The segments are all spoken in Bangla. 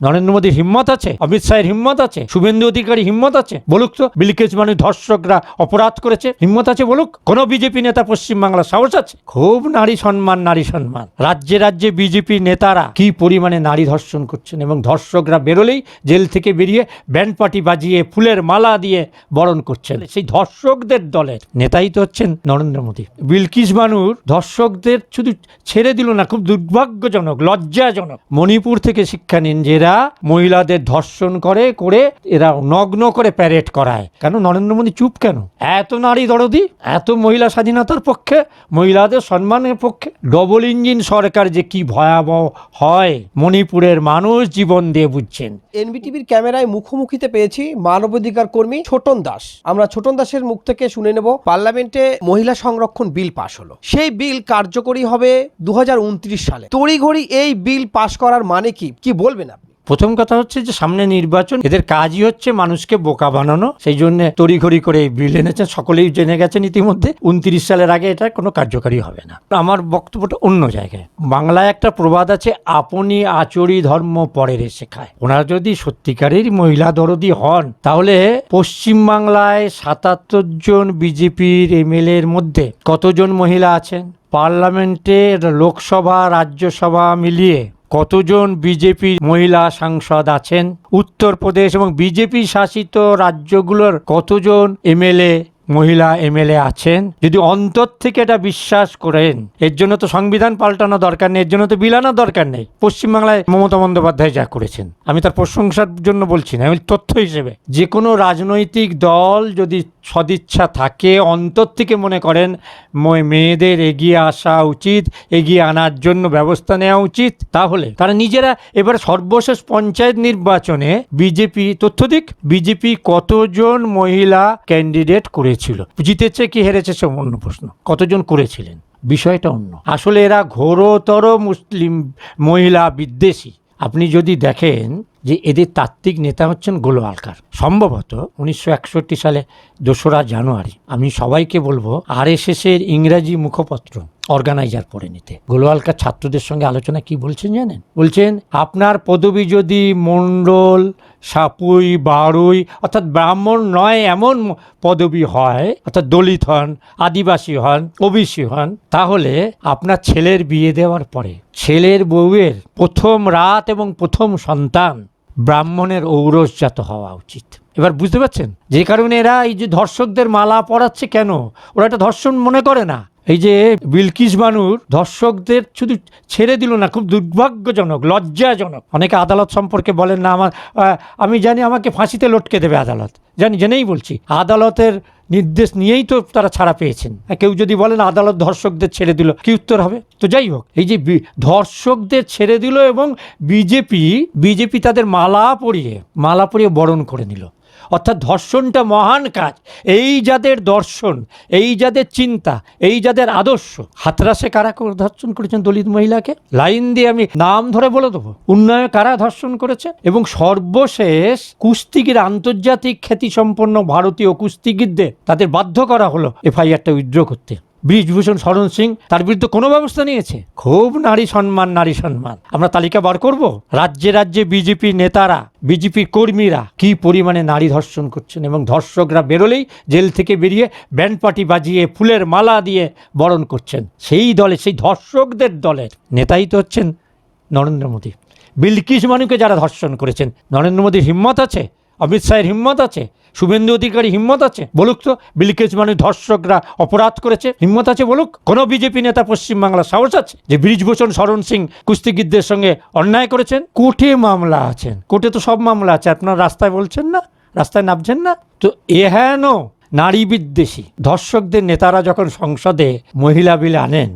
নরেন্দ্র মোদীর হিম্মত আছে, অমিত শাহের হিম্মত আছে, শুভেন্দু অধিকারী হিম্মত আছে, বলুক তো বিলিকেজ মানে ধর্ষকরা অপরাধ করেছে, হিম্মত আছে বলুক? কোন বিজেপি নেতা পশ্চিমবাংলা সাহস আছে? খুব নারী সম্মান নারী সম্মান। রাজ্যে রাজ্যে বিজেপি নেতারা কি পরিমাণে নারী ধর্ষণ করছেন এবং ধর্ষকরা বেরোলেই জেল থেকে বেরিয়ে ব্যান্ড পার্টি বাজিয়ে ফুলের মালা দিয়ে বরণ করছেন? সেই ধর্ষকদের দলের নেতাই তো হচ্ছেন নরেন্দ্র মোদী। বিলকিস বানুর ধর্ষকদের শুধু ছেড়ে দিল না, খুব দুর্ভাগ্যজনক, লজ্জাজনক। মণিপুর থেকে শিক্ষা নিন যে এরা মহিলাদের ধর্ষণ করে করে এরা নগ্ন করে প্যারেড করায়। কেন? নরেন্দ্র মোদী চুপ কেন? এত নারী দরদি, এত মহিলা স্বাধীনতার পক্ষে, মহিলাদের সম্মানের পক্ষে। ডবল ইঞ্জিন সরকার যে কি ভয়াবহ হয়, মণিপুরের মানুষ জীবন দিয়ে বুঝছেন। এনবিটিভির ক্যামেরায় মুখোমুখিতে পেয়েছি মানবাধিকার কর্মী ছোটন দাস। আমরা ছোটন দাসের মুখ থেকে শুনে নেব, পার্লামেন্টে মহিলা সংরক্ষণ বিল পাশ হলো। সেই বিল কার্যকরী হবে দু হাজার উনত্রিশ সালে। তড়িঘড়ি এই বিল পাশ করার মানে কি? কি বলবেন আপনি? প্রথম কথা হচ্ছে যে সামনে নির্বাচন, এদের কাজই হচ্ছে মানুষকে বোকা বানানো। সেই জন্য তড়িঘড়ি করে বিল এনেছেন। সকলেই জেনে গেছেন ইতিমধ্যে, উনত্রিশ সালের আগে এটা কোনো কার্যকারী হবে না। আমার বক্তব্যটা অন্য জায়গায়। বাংলায় একটা প্রবাদ আছে, আপনি আচরি ধর্ম পরের শেখায়। ওনারা যদি সত্যিকারের মহিলা দরদি হন, তাহলে পশ্চিমবাংলায় সাতাত্তর জন বিজেপির এমএলএ এর মধ্যে কতজন মহিলা আছেন? পার্লামেন্টে লোকসভা, রাজ্যসভা মিলিয়ে কতজন বিজেপি মহিলা সাংসদ আছেন? উত্তরপ্রদেশ এবং বিজেপি শাসিত রাজ্যগুলোর কতজন এমএলএ মহিলা এমএলএ আছেন, যদি অন্তর থেকে এটা বিশ্বাস করেন, এর জন্য তো সংবিধান পাল্টানো দরকার নেই, এর জন্য তো বিলানোর দরকার নেই। পশ্চিমবাংলায় মমতা বন্দ্যোপাধ্যায় যা করেছেন। আমি তার প্রশংসার জন্য বলছি না, আমি তথ্য হিসেবে। যে কোনো রাজনৈতিক দল যদি সদিচ্ছা থাকে, অন্তর থেকে মনে করেন মেয়েদের এগিয়ে আসা উচিত, এগিয়ে আনার জন্য ব্যবস্থা নেওয়া উচিত, তাহলে তারা নিজেরা এবার সর্বশেষ পঞ্চায়েত নির্বাচনে বিজেপি, তথ্য দিক, বিজেপি কতজন মহিলা ক্যান্ডিডেট করেছিল জিতেছে কি হেরেছে সে অন্য প্রশ্ন। কতজন করেছিলেন? বিষয়টা অন্য। আসলে এরা ঘোরতর মুসলিম মহিলা বিদ্বেষী। আপনি যদি দেখেন যে এদের তাত্ত্বিক নেতা হচ্ছেন গোলো আলকার। সম্ভবত উনিশশো একষট্টি সালে দোসরা জানুয়ারি। আমি সবাইকে বলব, আর এর ইংরাজি মুখপত্র অর্গানাইজার করে নিতে। গোলওয়ালকার ছাত্রদের সঙ্গে আলোচনা কি বলছেন জানেন? বলছেন, আপনার পদবি যদি মণ্ডল সাপুই, বারুই, অর্থাৎ ব্রাহ্মণ নয় এমন পদবি হয়, অর্থাৎ দলিত হন, আদিবাসী হন, ওবিসি হন, তাহলে আপনার ছেলের বিয়ে দেওয়ার পরে ছেলের বউয়ের প্রথম রাত এবং প্রথম সন্তান ব্রাহ্মণের ঔরসজাত হওয়া উচিত। এবার বুঝতে পারছেন? যে কারণে এরা এই যে ধর্ষকদের মালা পরাচ্ছে কেন? ওরা একটা ধর্ষণ মনে করে না। এই যে বিলকিস বানুর ধর্ষকদের শুধু ছেড়ে দিল না, খুব দুর্ভাগ্যজনক, লজ্জাজনক। অনেকে আদালত সম্পর্কে বলেন, না, আমার আমি জানি আমাকে ফাঁসিতে লটকে দেবে আদালত। জানি, জেনেই বলছি। আদালতের নির্দেশ নিয়েই তো তারা ছাড়া পেয়েছেন। কেউ যদি বলেন আদালত ধর্ষকদের ছেড়ে দিল, কি উত্তর হবে? তো যাই হোক, এই যে ধর্ষকদের ছেড়ে দিল এবং বিজেপি বিজেপি তাদের মালা পরিয়ে মালা পরিয়ে বরণ করে নিল। অর্থাৎ ধর্ষণটা মহান কাজ। এই যাদের দর্শন, এই যাদের চিন্তা, এই যাদের আদর্শ, হাতরাসে কারা ধর্ষণ করেছেন দলিত মহিলাকে? লাইন দিয়ে আমি নাম ধরে বলে দেবো। উন্নয়ন কারা ধর্ষণ করেছে? এবং সর্বশেষ কুস্তিগির আন্তর্জাতিক খ্যাতিসম্পন্ন ভারতীয় কুস্তিগিরদের তাদের বাধ্য করা হলো এফআইআরটা উইথড্র করতে। ব্রিজভূষণ শরণ সিং তার বিরুদ্ধে কোনো ব্যবস্থা নিয়েছে? খুব নারী সম্মান নারী সম্মান। আমরা তালিকা বার করব? রাজ্যে রাজ্যে বিজেপি নেতারা বিজেপির কর্মীরা কি পরিমাণে নারী ধর্ষণ করছেন এবং ধর্ষকরা বেরোলেই জেল থেকে বেরিয়ে ব্যান্ড পার্টি বাজিয়ে ফুলের মালা দিয়ে বরণ করছেন? সেই দলে, সেই ধর্ষকদের দলের নেতাই তো হচ্ছেন নরেন্দ্র মোদী। বিলকিস মানুকে যারা ধর্ষণ করেছেন, নরেন্দ্র মোদীর হিম্মত আছে? অমিত শাহের হিম্মত আছে? শুভেন্দু অধিকারী হিম্মত আছে? বলুক তো বিলকিস মানে ধর্ষকরা অপরাধ করেছে। হিম্মত আছে বলুক? কোনো বিজেপি নেতা পশ্চিমবাংলা সাহস আছে যে ব্রিজভূষণ শরণ সিং কুস্তিগিরদের সঙ্গে অন্যায় করেছেন? কোর্টে মামলা আছেন। কোর্টে তো সব মামলা আছে। আপনার রাস্তায় বলছেন না? রাস্তায় নামছেন না? তো এ এহেন নারী বিদ্বেষী ধর্ষকদের নেতারা যখন সংসদে মহিলা বিল আনেন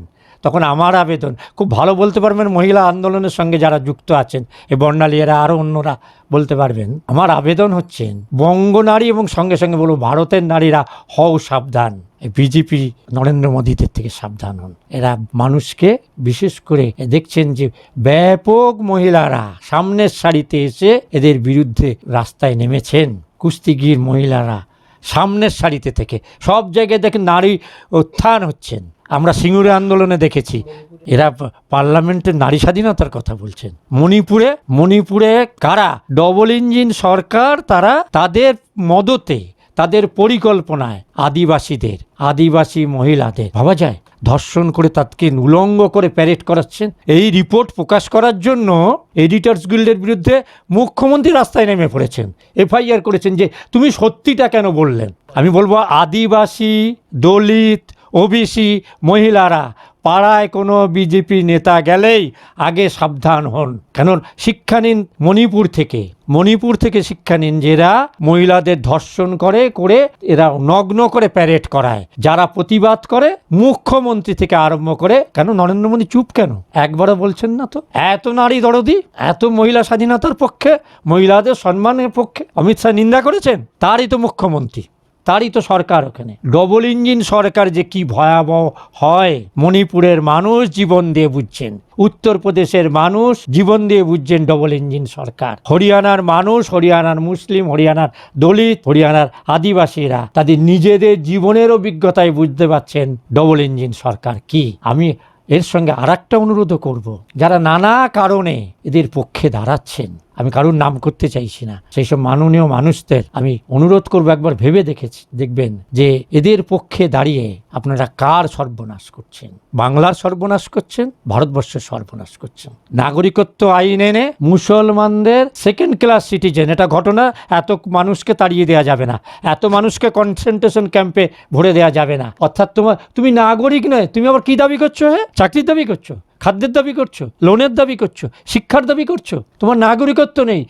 তখন আমার আবেদন। খুব ভালো বলতে পারবেন মহিলা আন্দোলনের সঙ্গে যারা যুক্ত আছেন, এই বর্ণালীরা আরও অন্যরা বলতে পারবেন। আমার আবেদন হচ্ছেন বঙ্গ নারী এবং সঙ্গে সঙ্গে বলব ভারতের নারীরা হও সাবধান। বিজেপি নরেন্দ্র মোদীদের থেকে সাবধান হন। এরা মানুষকে বিশেষ করে দেখছেন যে ব্যাপক মহিলারা সামনের সারিতে এসে এদের বিরুদ্ধে রাস্তায় নেমেছেন। কুস্তিগির মহিলারা সামনের সারিতে থেকে সব জায়গায় দেখেন নারী উত্থান হচ্ছেন। আমরা সিঙ্গুরে আন্দোলনে দেখেছি। এরা প- পার্লামেন্টের নারী স্বাধীনতার কথা বলছেন। মণিপুরে মণিপুরে কারা? ডবল ইঞ্জিন সরকার তারা তাদের মদতে, তাদের পরিকল্পনায় আদিবাসীদের, আদিবাসী মহিলাদের। ভাবা যায়, ধর্ষণ করে তাদেরকে উলঙ্গ করে প্যারেড করাচ্ছেন। এই রিপোর্ট প্রকাশ করার জন্য এডিটর্স গিল্ডের বিরুদ্ধে মুখ্যমন্ত্রী রাস্তায় নেমে পড়েছেন। এফআইআর করেছেন যে, তুমি সত্যিটা কেন বললেন? আমি বলব, আদিবাসী, দলিত ওবিসি মহিলারা পাড়ায় কোনো বিজেপি নেতা গেলেই আগে সাবধান হন। কেন শিক্ষা নিন মণিপুর থেকে। মণিপুর থেকে শিক্ষা নিন যে এরা মহিলাদের ধর্ষণ করে করে এরা নগ্ন করে প্যারেড করায়। যারা প্রতিবাদ করে, মুখ্যমন্ত্রী থেকে আরম্ভ করে। কেন, নরেন্দ্র মোদী চুপ কেন? একবারও বলছেন না তো? এত নারী দরদি, এত মহিলা স্বাধীনতার পক্ষে, মহিলাদের সম্মানের পক্ষে অমিত শাহ নিন্দা করেছেন? তারই তো মুখ্যমন্ত্রী। তারই তো সরকার ওখানে। ডবল ইঞ্জিন সরকার যে কি ভয়াবহ হয়, মণিপুরের মানুষ জীবন দিয়ে বুঝছেন। উত্তরপ্রদেশের মানুষ জীবন দিয়ে বুঝছেন ডবল ইঞ্জিন সরকার। হরিয়ানার মানুষ, হরিয়ানার মুসলিম, হরিয়ানার দলিত, হরিয়ানার আদিবাসীরা তাদের নিজেদের জীবনের অভিজ্ঞতায় বুঝতে পারছেন ডবল ইঞ্জিন সরকার কি। আমি এর সঙ্গে আর একটা অনুরোধও করব। যারা নানা কারণে এদের পক্ষে দাঁড়াচ্ছেন আমি কারোর নাম করতে চাইছি না। সেই সব মাননীয় মানুষদের আমি অনুরোধ করব একবার ভেবে দেখেছি দেখবেন যে এদের পক্ষে দাঁড়িয়ে আপনারা কার সর্বনাশ করছেন? বাংলার সর্বনাশ করছেন, ভারতবর্ষের সর্বনাশ করছেন। নাগরিকত্ব আইন এনে মুসলমানদের সেকেন্ড ক্লাস সিটিজেন এটা ঘটনা এত মানুষকে তাড়িয়ে দেওয়া যাবে না। এত মানুষকে কনসেন্ট্রেশন ক্যাম্পে ভরে দেওয়া যাবে না। অর্থাৎ তোমার তুমি নাগরিক নয়, তুমি আবার কি দাবি করছ হ্যাঁ? চাকরির দাবি করছ? খাদ্যের দাবি করছ? লোনের দাবি করছ? শিক্ষার দাবি করছ? তোমার নাগরিকত্ব নেই।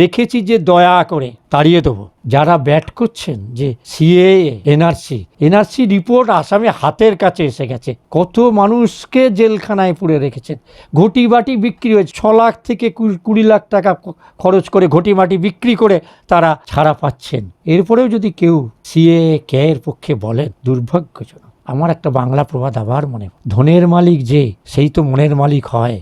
রেখেছি যে দয়া করে তাড়িয়ে দেবো। যারা ব্যাট করছেন যে সিএ এনআরসি এনআরসি রিপোর্ট আসামে হাতের কাছে এসে গেছে। কত মানুষকে জেলখানায় পুড়ে রেখেছেন। ঘটি বাটি বিক্রি হয়েছে। ছ লাখ থেকে কুড়ি লাখ টাকা খরচ করে ঘটি মাটি বিক্রি করে তারা ছাড়া পাচ্ছেন। এরপরেও যদি কেউ সিএ কে এর পক্ষে বলেন, দুর্ভাগ্যজনক। আমার একটা বাংলা প্রবাদ আবার মনে ধনের মালিক যে সেই তো মনের মালিক হয়।